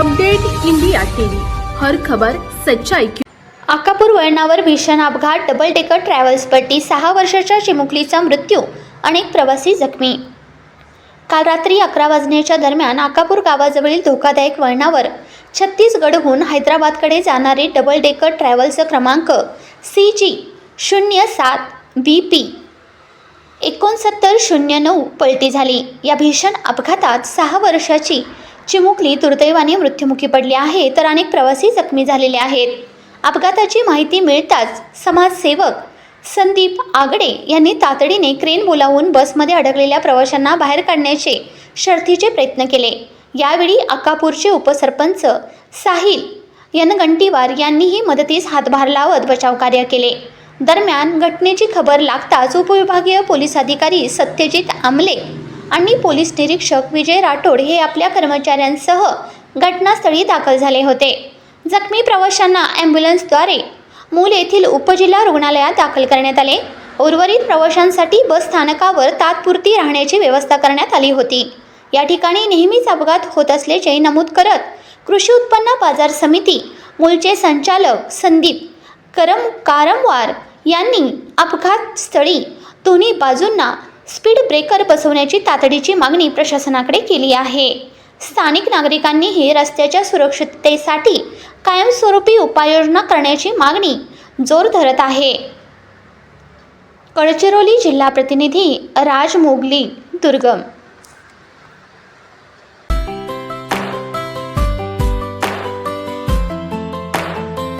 Update India TV. हर खबर सच्चाई की आकापूर वळणावर भीषण अपघात डबल डेकर ट्रॅव्हल्स पट्टी सहा वर्षाच्या चिमुकलीचा मृत्यू अनेक प्रवासी जखमी. काल रात्री अकरा वाजण्याच्या दरम्यान आकापूर गावाजवळील धोकादायक वळणावर छत्तीसगडहून हैदराबादकडे जाणारी डबल डेकर ट्रॅव्हल्सचं क्रमांक सी जी शून्य सात बी पी एकोणसत्तर शून्य नऊ पलटी झाली. या भीषण अपघातात सहा वर्षाची चिमुकली दुर्दैवाने मृत्युमुखी पडली आहे तर अनेक प्रवासी जखमी झालेले आहेत. अपघाताची माहिती मिळताच समाजसेवक संदीप आगडे यांनी तातडीने क्रेन बोलावून बसमध्ये अडकलेल्या प्रवाशांना बाहेर काढण्याचे शर्थीचे प्रयत्न केले. यावेळी अक्कापूरचे उपसरपंच साहिल यनगंटीवार यांनीही मदतीस हातभार लावत बचावकार्य केले. दरम्यान घटनेची खबर लागताच उपविभागीय पोलीस अधिकारी सत्यजित आमले आणि पोलीस निरीक्षक विजय राठोड हे आपल्या कर्मचाऱ्यांसह घटनास्थळी दाखल झाले होते. जखमी प्रवाशांना ॲम्ब्युलन्सद्वारे मूल येथील उपजिल्हा रुग्णालयात दाखल करण्यात आले. उर्वरित प्रवाशांसाठी बस स्थानकावर तात्पुरती राहण्याची व्यवस्था करण्यात आली होती. या ठिकाणी नेहमीच अपघात होत असल्याचे नमूद करत कृषी उत्पन्न बाजार समिती मूलचे संचालक संदीप करम कारंवार यांनी अपघात स्थळी दोन्ही बाजूंना स्पीड ब्रेकर बसवण्याची तातडीची मागणी प्रशासनाकडे केली आहे. स्थानिक नागरिकांनीही रस्त्याच्या सुरक्षिततेसाठी कायमस्वरूपी उपाययोजना करण्याची मागणी जोर धरत आहे. गडचिरोली जिल्हा प्रतिनिधी राज मोगली दुर्गम